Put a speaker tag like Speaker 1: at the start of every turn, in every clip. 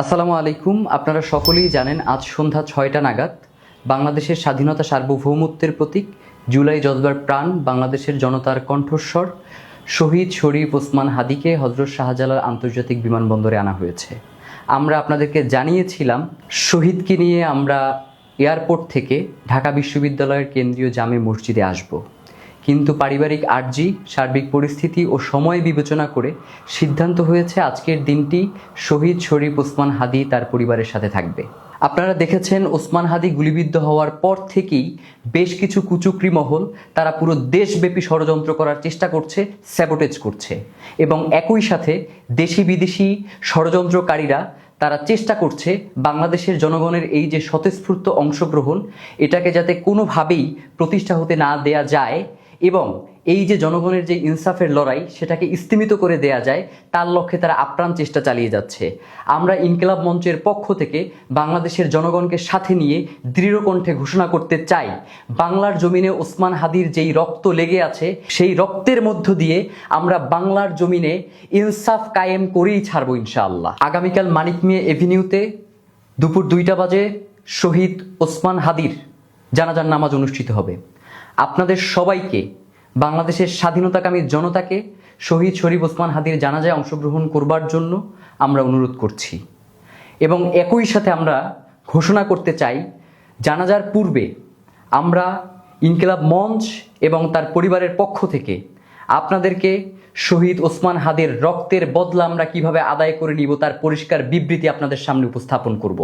Speaker 1: আসসালামু আলাইকুম। আপনারা সকলেই জানেন আজ সন্ধ্যা ছয়টা নাগাদ বাংলাদেশের স্বাধীনতা সার্বভৌমত্বের প্রতীক, জুলাই জজবার প্রাণ, বাংলাদেশের জনতার কণ্ঠস্বর, শহীদ শরীফ ওসমান হাদিকে হজরত শাহজালাল আন্তর্জাতিক বিমানবন্দরে আনা হয়েছে। আমরা আপনাদেরকে জানিয়েছিলাম, শহীদকে নিয়ে আমরা এয়ারপোর্ট থেকে ঢাকা বিশ্ববিদ্যালয়ের কেন্দ্রীয় জামে মসজিদে আসব। কিন্তু পারিবারিক আর্জি, সার্বিক পরিস্থিতি ও সময় বিবেচনা করে সিদ্ধান্ত হয়েছে আজকের দিনটি শহীদ শরীফ ওসমান হাদি তার পরিবারের সাথে থাকবে। আপনারা দেখেছেন ওসমান হাদি গুলিবিদ্ধ হওয়ার পর থেকেই বেশ কিছু কুচুকরি মহল তারা পুরো দেশব্যাপী ষড়যন্ত্র করার চেষ্টা করছে স্যাবোটেজ করছে এবং একই সাথে দেশি বিদেশি ষড়যন্ত্রকারীরা তারা চেষ্টা করছে বাংলাদেশের জনগণের এই যে স্বতঃস্ফূর্ত অংশগ্রহণ, এটাকে যাতে কোনোভাবেই প্রতিষ্ঠা হতে না দেয়া যায় এবং এই যে জনগণের যে ইনসাফের লড়াই, সেটাকে স্তিমিত করে দেয়া যায়, তার লক্ষ্যে তারা আপ্রাণ চেষ্টা চালিয়ে যাচ্ছে। আমরা ইনকিলাব মঞ্চের পক্ষ থেকে বাংলাদেশের জনগণকে সাথে নিয়ে দৃঢ় কণ্ঠে ঘোষণা করতে চাই। বাংলার জমিনে ওসমান হাদির যেই রক্ত লেগে আছে, সেই রক্তের মধ্য দিয়ে আমরা বাংলার জমিনে ইনসাফ কায়েম করেই ছাড়বো ইনশাআল্লাহ। আগামীকাল মানিক মিয়া এভিনিউতে দুপুর দুইটা বাজে শহীদ ওসমান হাদির জানাজার নামাজ অনুষ্ঠিত হবে। আপনাদের সবাইকে, বাংলাদেশের স্বাধীনতাকামী জনতাকে শহীদ শরীফ ওসমান হাদির জানাজায় অংশগ্রহণ করবার জন্য আমরা অনুরোধ করছি। এবং একই সাথে আমরা ঘোষণা করতে চাই, জানাজার পূর্বে আমরা ইনকিলাব মঞ্চ এবং তার পরিবারের পক্ষ থেকে আপনাদেরকে শহীদ ওসমান হাদের রক্তের বদলা আমরা কীভাবে আদায় করে নিব, তার পরিষ্কার বিবৃতি আপনাদের সামনে উপস্থাপন করব।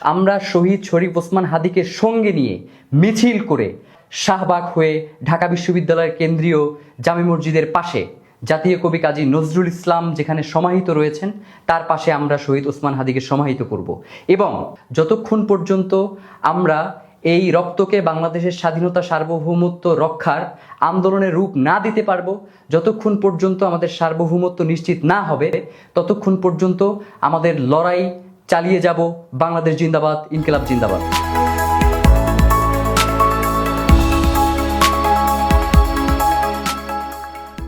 Speaker 1: আমরা শহীদ শরীফ ওসমান হাদিকে সঙ্গে নিয়ে মিছিল করে শাহবাগ হয়ে ঢাকা বিশ্ববিদ্যালয়ের কেন্দ্রীয় জামে মসজিদের পাশে জাতীয় কবি কাজী নজরুল ইসলাম যেখানে সমাহিত রয়েছেন, তার পাশে আমরা শহীদ ওসমান হাদিকে সমাহিত করব। এবং যতক্ষণ পর্যন্ত আমরা এই রক্তকে বাংলাদেশের স্বাধীনতা সার্বভৌমত্ব রক্ষার আন্দোলনের রূপ না দিতে পারব, যতক্ষণ পর্যন্ত আমাদের সার্বভৌমত্ব নিশ্চিত না হবে, ততক্ষণ পর্যন্ত আমাদের লড়াই চালিয়ে যাব বাংলাদেশ জিন্দাবাদ, ইনকিলাব জিন্দাবাদ।